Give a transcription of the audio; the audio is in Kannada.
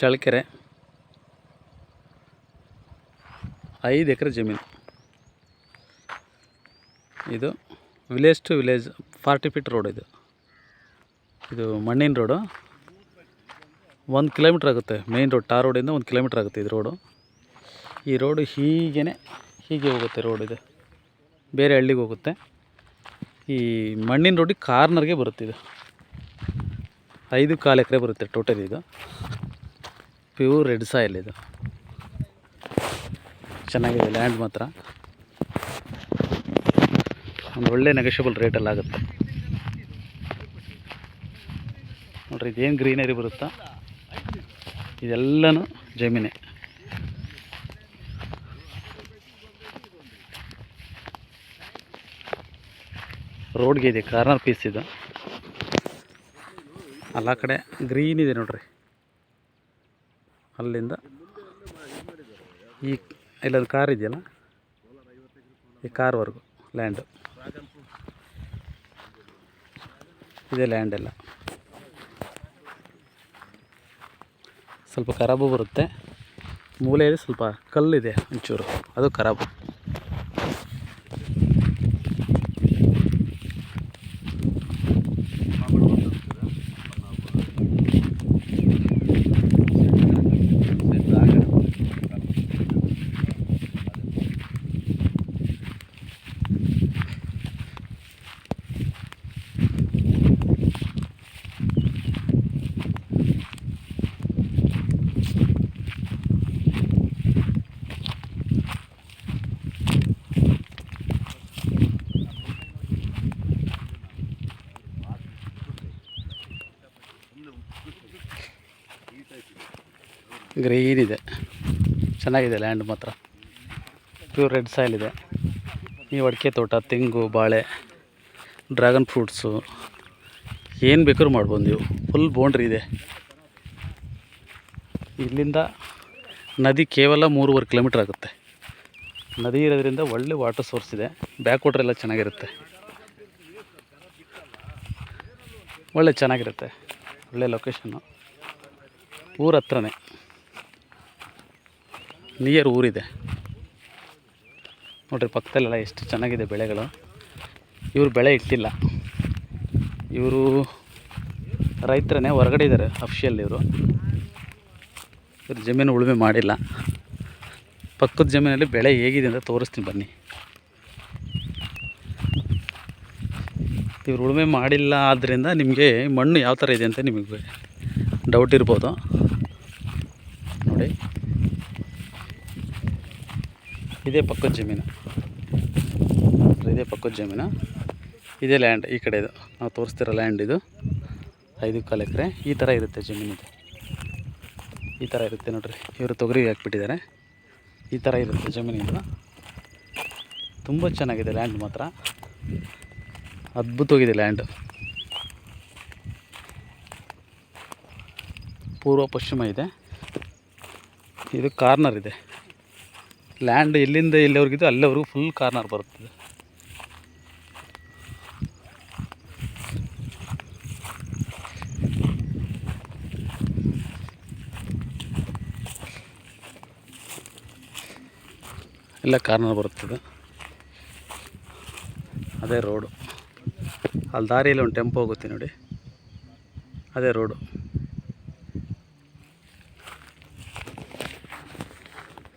ಚಳ್ಳಕೆರೆ. ಐದು ಎಕರೆ ಜಮೀನು. ಇದು village to village forty feet road ಇದು. ಇದು ಮಣ್ಣಿನ ರೋಡು ಒಂದು ಕಿಲೋಮೀಟ್ರ್ ಆಗುತ್ತೆ ಮೇಯ್ನ್ ರೋಡ್ ಟಾರ್ ರೋಡಿಂದ ಒಂದು ಕಿಲೋಮೀಟ್ರ್ ಆಗುತ್ತೆ ಇದು ರೋಡು ಈ ರೋಡು ಹೀಗೇ ಹೀಗೆ ಹೋಗುತ್ತೆ ರೋಡ್ ಇದು. ಬೇರೆ ಹಳ್ಳಿಗೆ ಹೋಗುತ್ತೆ. ಈ ಮಣ್ಣಿನ ರೋಡಿಗೆ ಕಾರ್ನರ್ಗೆ ಬರುತ್ತೆ ಇದು. ಐದು ಕಾಲು ಎಕರೆ ಬರುತ್ತೆ ಟೋಟಲ್ ಇದು. ಪ್ಯೂರ್ ರೆಡ್ ಸಾಯಿಲ್ ಇದು. ಚೆನ್ನಾಗಿದೆ ಲ್ಯಾಂಡ್ ಮಾತ್ರ. ಒಂದು ಒಳ್ಳೆ ನೆಗೋಷಿಯಬಲ್ ರೇಟಲ್ಲಿ ಆಗುತ್ತೆ. ನೋಡ್ರಿ, ಇದೇನು ಗ್ರೀನರಿ ಬರುತ್ತಾ? ಇದೆಲ್ಲನೂ ಜಮೀನೇ. ರೋಡ್ಗೆ ಇದೆ ಕಾರ್ನರ್ ಪೀಸ್ ಇದು. ಎಲ್ಲ ಕಡೆ ಗ್ರೀನ್ ಇದೆ ನೋಡ್ರಿ. ಅಲ್ಲಿಂದ ಈ ಇಲ್ಲೊಂದು ಕಾರ್ ಇದೆಯಲ್ಲ? ಈ ಕಾರ್ವರೆಗೂ ಲ್ಯಾಂಡು ಇದೆ ಲ್ಯಾಂಡ್ ಎಲ್ಲ. ಸ್ವಲ್ಪ ಖರಾಬು ಬರುತ್ತೆ. ಮೂಲೆಯಲ್ಲಿ ಸ್ವಲ್ಪ ಕಲ್ಲಿದೆ ಒಂಚೂರು. ಅದು ಖರಾಬು ಗ್ರೀನ್ ಇದೆ. ಚೆನ್ನಾಗಿದೆ ಲ್ಯಾಂಡ್ ಮಾತ್ರ. ಪ್ಯೂರ್ ರೆಡ್ ಸಾಯಿಲ್ ಇದೆ. ಈ ಅಡಿಕೆ ತೋಟ, ತೆಂಗು, ಬಾಳೆ ಡ್ರ್ಯಾಗನ್ ಫ್ರೂಟ್ಸು ಏನು ಬೇಕಾದ್ರೂ ಮಾಡ್ಬೋದು ನೀವು. ಫುಲ್ ಬೌಂಡ್ರಿ ಇದೆ. ಇಲ್ಲಿಂದ ನದಿ ಕೇವಲ ಮೂರುವರೆ ಕಿಲೋಮೀಟ್ರ್ ಆಗುತ್ತೆ. ನದಿ ಇರೋದ್ರಿಂದ ಒಳ್ಳೆ ವಾಟರ್ ಸೋರ್ಸ್ ಇದೆ. ಬ್ಯಾಕ್ ವಾಟರ್ ಎಲ್ಲ ಚೆನ್ನಾಗಿರುತ್ತೆ. ಒಳ್ಳೆ ಚೆನ್ನಾಗಿರುತ್ತೆ. ಒಳ್ಳೆ ಲೊಕೇಶನ್ನು ಊರ ಹತ್ರನೇ. ನಿಯರ್ ಊರಿದೆ. ನೋಡ್ರಿ ಪಕ್ಕದಲ್ಲೆಲ್ಲ ಎಷ್ಟು ಚೆನ್ನಾಗಿದೆ ಬೆಳೆಗಳು. ಇವರು ಬೆಳೆ ಇಟ್ಟಿಲ್ಲ. ಇವರು ರೈತರೇ ಹೊರಗಡೆ ಇದ್ದಾರೆ ಅಫ್ಷಿಯಲ್ ಇವರು. ಇವರು ಜಮೀನು ಉಳುಮೆ ಮಾಡಿಲ್ಲ. ಪಕ್ಕದ ಜಮೀನಲ್ಲಿ ಬೆಳೆ ಹೇಗಿದೆ ಅಂತ ತೋರಿಸ್ತೀನಿ ಬನ್ನಿ. ಇವ್ರು ಉಳುಮೆ ಮಾಡಿಲ್ಲ ಆದ್ದರಿಂದ ನಿಮಗೆ ಮಣ್ಣು ಯಾವ ಥರ ಇದೆ ಅಂತ ನಿಮಗೆ ಡೌಟ್ ಇರ್ಬೋದು. ನೋಡಿ. ಇದೇ ಪಕ್ಕದ ಜಮೀನು. ಇದೇ ಪಕ್ಕದ ಜಮೀನು. ಇದೇ ಲ್ಯಾಂಡ್ ಈ ಕಡೆ ಇದು. ನಾವು ತೋರಿಸ್ತಿರೋ ಲ್ಯಾಂಡ್ ಇದು. ಐದು ಕಾಲು ಎಕರೆ. ಈ ಥರ ಇರುತ್ತೆ ಜಮೀನು ಇದು. ಈ ಥರ ಇರುತ್ತೆ ನೋಡ್ರಿ. ಇವರು ತೊಗರಿ ಹಾಕ್ಬಿಟ್ಟಿದ್ದಾರೆ. ಈ ಥರ ಇರುತ್ತೆ ಜಮೀನು ಇದು. ತುಂಬ ಚೆನ್ನಾಗಿದೆ ಲ್ಯಾಂಡ್ ಮಾತ್ರ. ಅದ್ಭುತವಾಗಿದೆ ಲ್ಯಾಂಡ್ ಪೂರ್ವ ಪಶ್ಚಿಮ ಇದೆ. ಇದು ಕಾರ್ನರ್ ಇದೆ. ಲ್ಯಾಂಡ್ ಎಲ್ಲಿಂದ ಎಲ್ಲಿವರೆಗಿದ್ದು ಅಲ್ಲಿವರೆಗೂ ಫುಲ್ ಕಾರ್ನರ್ ಬರುತ್ತದೆ. ಎಲ್ಲ ಕಾರ್ನರ್ ಬರುತ್ತದೆ. ಅದೇ ರೋಡು ಅಲ್ಲಿ ದಾರಿಯಲ್ಲಿ ಒಂದು ಟೆಂಪೋ ಹೋಗುತ್ತೆ ನೋಡಿ. ಅದೇ ರೋಡು